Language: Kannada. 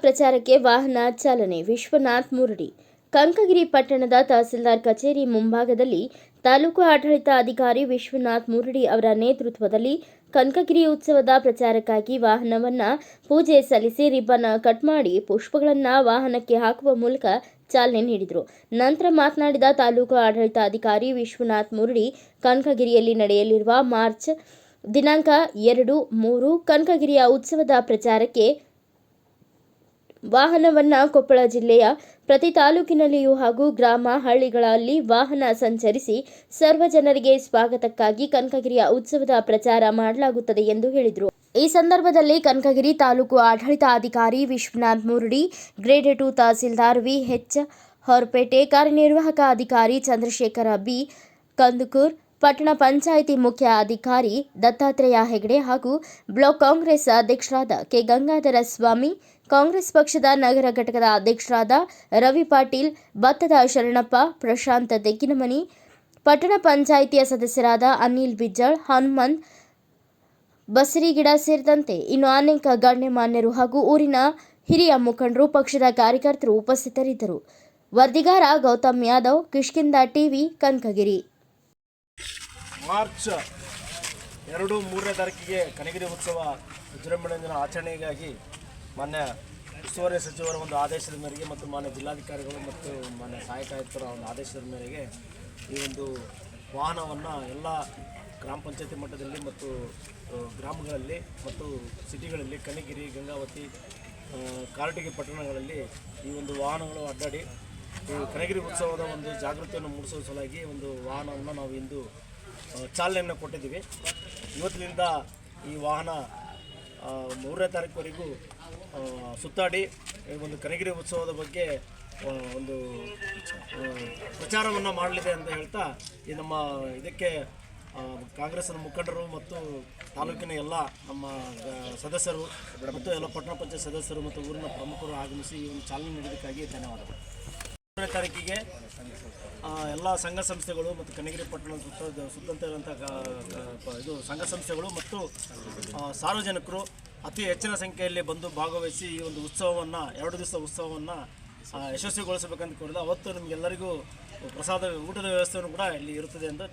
ಪ್ರಚಾರಕ್ಕೆ ವಾಹನ ಚಾಲನೆ ವಿಶ್ವನಾಥ್ ಮುರಡಿ. ಕಂಕಗಿರಿ ಪಟ್ಟಣದ ತಹಸೀಲ್ದಾರ್ ಕಚೇರಿ ಮುಂಭಾಗದಲ್ಲಿ ತಾಲೂಕು ಆಡಳಿತ ಅಧಿಕಾರಿ ವಿಶ್ವನಾಥ್ ಮುರಡಿ ಅವರ ನೇತೃತ್ವದಲ್ಲಿ ಕನಕಗಿರಿ ಉತ್ಸವದ ಪ್ರಚಾರಕ್ಕಾಗಿ ವಾಹನವನ್ನ ಪೂಜೆ ಸಲ್ಲಿಸಿ ರಿಬ್ಬನ್ ಕಟ್ ಮಾಡಿ ಪುಷ್ಪಗಳನ್ನು ವಾಹನಕ್ಕೆ ಹಾಕುವ ಮೂಲಕ ಚಾಲನೆ ನೀಡಿದರು. ನಂತರ ಮಾತನಾಡಿದ ತಾಲೂಕು ಆಡಳಿತ ಅಧಿಕಾರಿ ವಿಶ್ವನಾಥ್ ಮುರಡಿ, ಕನಕಗಿರಿಯಲ್ಲಿ ನಡೆಯಲಿರುವ ಮಾರ್ಚ್ ದಿನಾಂಕ ಎರಡು ಮೂರು ಕನಕಗಿರಿಯ ಉತ್ಸವದ ಪ್ರಚಾರಕ್ಕೆ ವಾಹನವನ್ನ ಕೊಪ್ಪಳ ಜಿಲ್ಲೆಯ ಪ್ರತಿ ತಾಲೂಕಿನಲ್ಲಿಯೂ ಹಾಗೂ ಗ್ರಾಮ ಹಳ್ಳಿಗಳಲ್ಲಿ ವಾಹನ ಸಂಚರಿಸಿ ಸರ್ವ ಜನರಿಗೆ ಸ್ವಾಗತಕ್ಕಾಗಿ ಕನಕಗಿರಿಯ ಉತ್ಸವದ ಪ್ರಚಾರ ಮಾಡಲಾಗುತ್ತದೆ ಎಂದು ಹೇಳಿದರು. ಈ ಸಂದರ್ಭದಲ್ಲಿ ಕನಕಗಿರಿ ತಾಲೂಕು ಆಡಳಿತಾಧಿಕಾರಿ Vishwanath Murudi, grade two tahsildar V H Horapete, ಕಾರ್ಯನಿರ್ವಾಹಕ ಅಧಿಕಾರಿ ಚಂದ್ರಶೇಖರ ಬಿ, ಕಂದುಕೂರ್, ಪಟ್ಟಣ ಪಂಚಾಯಿತಿ ಮುಖ್ಯ ಅಧಿಕಾರಿ ದತ್ತಾತ್ರೇಯ ಹೆಗಡೆ ಹಾಗೂ ಬ್ಲಾಕ್ ಕಾಂಗ್ರೆಸ್ ಅಧ್ಯಕ್ಷರಾದ ಕೆ ಗಂಗಾಧರ ಸ್ವಾಮಿ ಕಾಂಗ್ರೆಸ್ ಪಕ್ಷದ ನಗರ ಘಟಕದ ಅಧ್ಯಕ್ಷರಾದ ರವಿ ಪಾಟೀಲ್, ಭತ್ತದ ಶರಣಪ್ಪ, ಪ್ರಶಾಂತ್ ತೆಗ್ಗಿನಮನಿ ಪಟ್ಟಣ ಪಂಚಾಯಿತಿಯ ಸದಸ್ಯರಾದ ಅನಿಲ್ ಬಿಜ್ಜಳ್, ಹನುಮಂತ್ ಬಸರಿಗಿಡ ಸೇರಿದಂತೆ ಇನ್ನು ಅನೇಕ ಗಣ್ಯಮಾನ್ಯರು ಹಾಗೂ ಊರಿನ ಹಿರಿಯ ಮುಖಂಡರು, ಪಕ್ಷದ ಕಾರ್ಯಕರ್ತರು ಉಪಸ್ಥಿತರಿದ್ದರು. ವರದಿಗಾರ ಗೌತಮ್ ಯಾದವ್ ಕಿಷ್ಕಿಂದ ಟಿವಿ, ಕನಕಗಿರಿ. ಮಾರ್ಚ್ ಎರಡು ಮೂರನೇ ತಾರೀಕಿಗೆ ಕನಗಿರಿ ಉತ್ಸವ ವಿಜೃಂಭಣೆಯಿಂದ ಆಚರಣೆಗಾಗಿ ಮಾನ್ಯ ಉಸ್ತುವಾರಿ ಸಚಿವರ ಒಂದು ಆದೇಶದ ಮೇರೆಗೆ ಮತ್ತು ಮಾನ್ಯ ಜಿಲ್ಲಾಧಿಕಾರಿಗಳು ಮತ್ತು ಮಾನ್ಯ ಸಹಾಯಕ ಆಯುಕ್ತರ ಒಂದು ಆದೇಶದ ಮೇರೆಗೆ ಈ ಒಂದು ವಾಹನವನ್ನು ಎಲ್ಲ ಗ್ರಾಮ ಪಂಚಾಯತಿ ಮಟ್ಟದಲ್ಲಿ ಮತ್ತು ಗ್ರಾಮಗಳಲ್ಲಿ ಮತ್ತು ಸಿಟಿಗಳಲ್ಲಿ ಕನಗಿರಿ ಗಂಗಾವತಿ ಕಾರಟಿಗೆ ಪಟ್ಟಣಗಳಲ್ಲಿ ಈ ಒಂದು ವಾಹನಗಳು ಅಡ್ಡಾಡಿ ಕನಗಿರಿ ಉತ್ಸವದ ಒಂದು ಜಾಗೃತಿಯನ್ನು ಮೂಡಿಸುವ ಸಲುವಾಗಿ ಒಂದು ವಾಹನವನ್ನು ನಾವು ಇಂದು ಚಾಲನೆಯನ್ನು ಕೊಟ್ಟಿದ್ದೀವಿ. ಇವತ್ತಿನಿಂದ ಈ ವಾಹನ ಮೂರನೇ ತಾರೀಕುವರೆಗೂ ಸುತ್ತಾಡಿ ಒಂದು ಕನಗಿರಿ ಉತ್ಸವದ ಬಗ್ಗೆ ಒಂದು ಪ್ರಚಾರವನ್ನು ಮಾಡಲಿದೆ ಅಂತ ಹೇಳ್ತಾ, ಈ ನಮ್ಮ ಇದಕ್ಕೆ ಕಾಂಗ್ರೆಸ್ನ ಮುಖಂಡರು ಮತ್ತು ತಾಲೂಕಿನ ಎಲ್ಲ ನಮ್ಮ ಸದಸ್ಯರು ಮತ್ತು ಎಲ್ಲ ಪಟ್ಟಣ ಪಂಚಾಯತ್ ಸದಸ್ಯರು ಮತ್ತು ಊರಿನ ಪ್ರಮುಖರು ಆಗಮಿಸಿ ಈ ಒಂದು ಚಾಲನೆ ನೀಡಿದ್ದಕ್ಕಾಗಿ ಧನ್ಯವಾದಗಳು. ಮೂರನೇ ತಾರೀಕಿಗೆ ಎಲ್ಲ ಸಂಘ ಸಂಸ್ಥೆಗಳು ಮತ್ತು ಕನಗಿರಿ ಪಟ್ಟಣದ ಸುತ್ತ ಸುತ್ತಂತ ಇರುವಂಥ ಇದು ಸಂಘ ಸಂಸ್ಥೆಗಳು ಮತ್ತು ಸಾರ್ವಜನಿಕರು ಅತಿ ಹೆಚ್ಚಿನ ಸಂಖ್ಯೆಯಲ್ಲಿ ಬಂದು ಭಾಗವಹಿಸಿ ಈ ಒಂದು ಉತ್ಸವವನ್ನು, ಎರಡು ದಿವಸ ಉತ್ಸವವನ್ನು ಯಶಸ್ವಿಗೊಳಿಸಬೇಕಂತ ಕೋರಿದ ಅವತ್ತು ನಿಮಗೆಲ್ಲರಿಗೂ ಪ್ರಸಾದ, ಊಟದ ವ್ಯವಸ್ಥೆಯನ್ನು ಕೂಡ ಇಲ್ಲಿ ಇರುತ್ತದೆ ಎಂದು